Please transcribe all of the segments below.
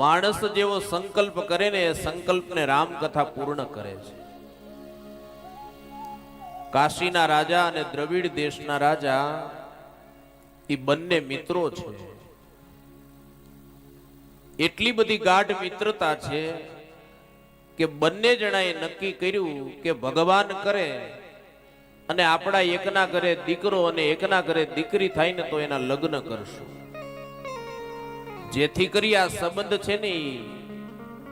માણસ જેવો સંકલ્પ કરે ને એ સંકલ્પને રામકથા પૂર્ણ કરે છે. કાશીના રાજા અને દ્રવિડ દેશના રાજા એ બંને મિત્રો છે. એટલી બધી ગાઢ મિત્રતા છે કે બંને જણાએ નક્કી કર્યું કે ભગવાન કરે અને આપણા એકના ઘરે દીકરો અને એકના ઘરે દીકરી થાય ને તો એના લગ્ન કરશું. જેથી કરી આ સંબંધ છે ને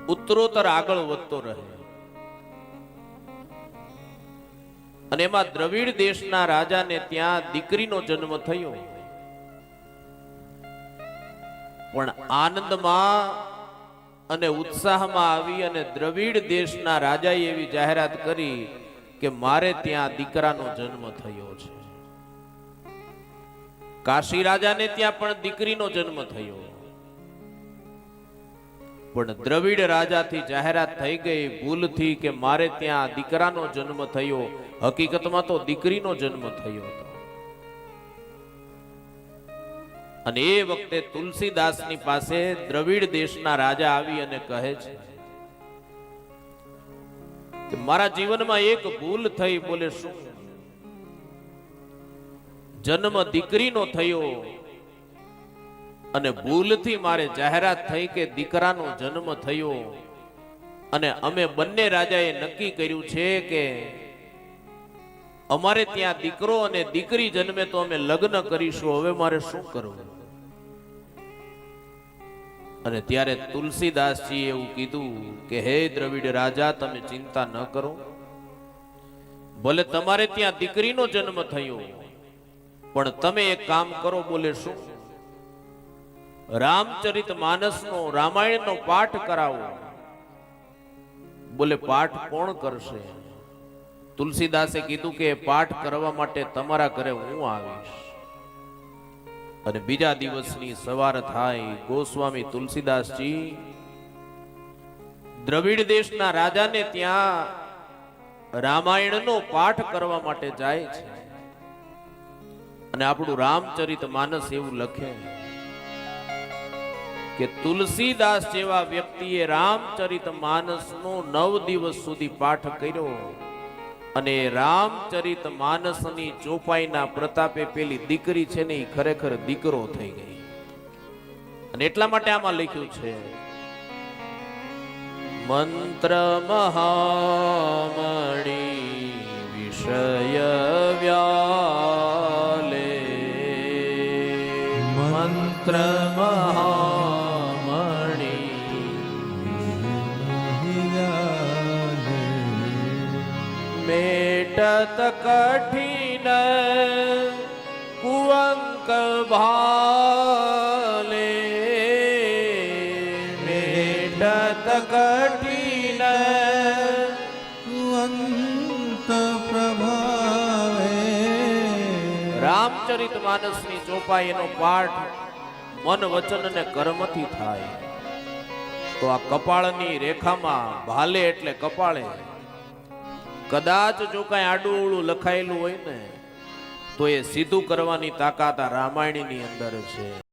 ઉત્તરોત્તર આગળ વધતો રહે. અને એમાં દ્રવિડ દેશના રાજાને ત્યાં દીકરીનો જન્મ થયો. પણ આનંદમાં અને ઉત્સાહમાં આવી અને દ્રવિડ દેશના રાજાએ એવી જાહેરાત કરી કે મારે ત્યાં દીકરાનો જન્મ થયો છે. કાશી રાજાને ત્યાં પણ દીકરીનો જન્મ થયો. પણ દ્રવિડ રાજાથી જાહેરાત થઈ ગઈ ભૂલથી કે મારે ત્યાં દીકરાનો જન્મ થયો. હકીકતમાં તો દીકરીનો જન્મ થયો હતો. અને એ વખતે તુલસીદાસની પાસે દ્રવિડ દેશના રાજા આવી અને કહે છે કે મારા જીવનમાં એક ભૂલ થઈ બોલે શું? જન્મ દીકરીનો થયો. અને ભૂલથી મારે જાહેરાત થઈ કે દીકરાનો જન્મ થયો. અને અમે બંને રાજાએ નક્કી કર્યું છે કે અમારે ત્યાં દીકરો અને દીકરી જન્મે તો અમે લગ્ન કરીશું. હવે મારે શું કરવું? અને ત્યારે તુલસીદાસજી એવું કીધું કે, હે દ્રવિડ રાજા, તમે ચિંતા ન કરો. ભલે તમારે ત્યાં દીકરીનો જન્મ થયો, પણ તમે એક કામ કરો, બોલે શું? રામચરિત માનસનો, રામાયણનો પાઠ કરાવો. બોલે, પાઠ કોણ કરશે? તુલસીદાસે કીધું કે પાઠ કરવા માટે તમારા ઘરે હું આવીશ. અને બીજા દિવસની સવાર થાય, ગોસ્વામી તુલસીદાસજી દ્રવિડ દેશના રાજાને ત્યાં રામાયણનો પાઠ કરવા માટે જાય છે. અને આપણું રામચરિત માનસ એવું લખે કે તુલસીદાસ જેવા વ્યક્તિએ રામચરિત માનસનો નવ દિવસ સુધી પાઠ કર્યો અને રામચરિત માનસની ચોપાઈના પ્રતાપે પેલી દીકરી છે ને ખરેખર દીકરો થઈ ગઈ. અને એટલા માટે આમાં લખ્યું છે, મંત્ર મહામણી વિષય વ્યાલે. મંત્ર મેટત કઠિન કુંક ભાલે મેટત કઠિન અંત પ્રભાવે રામચરિત માનસની ચોપાઈ એનો પાઠ મન વચન અને કર્મથી થાય તો આ કપાળની રેખામાં ભાલે એટલે કપાળે કદાચ જો કાંઈ આડું અવળું લખાયેલું હોય ને, તો એ સીધું કરવાની તાકાત આ રામાયણની અંદર છે.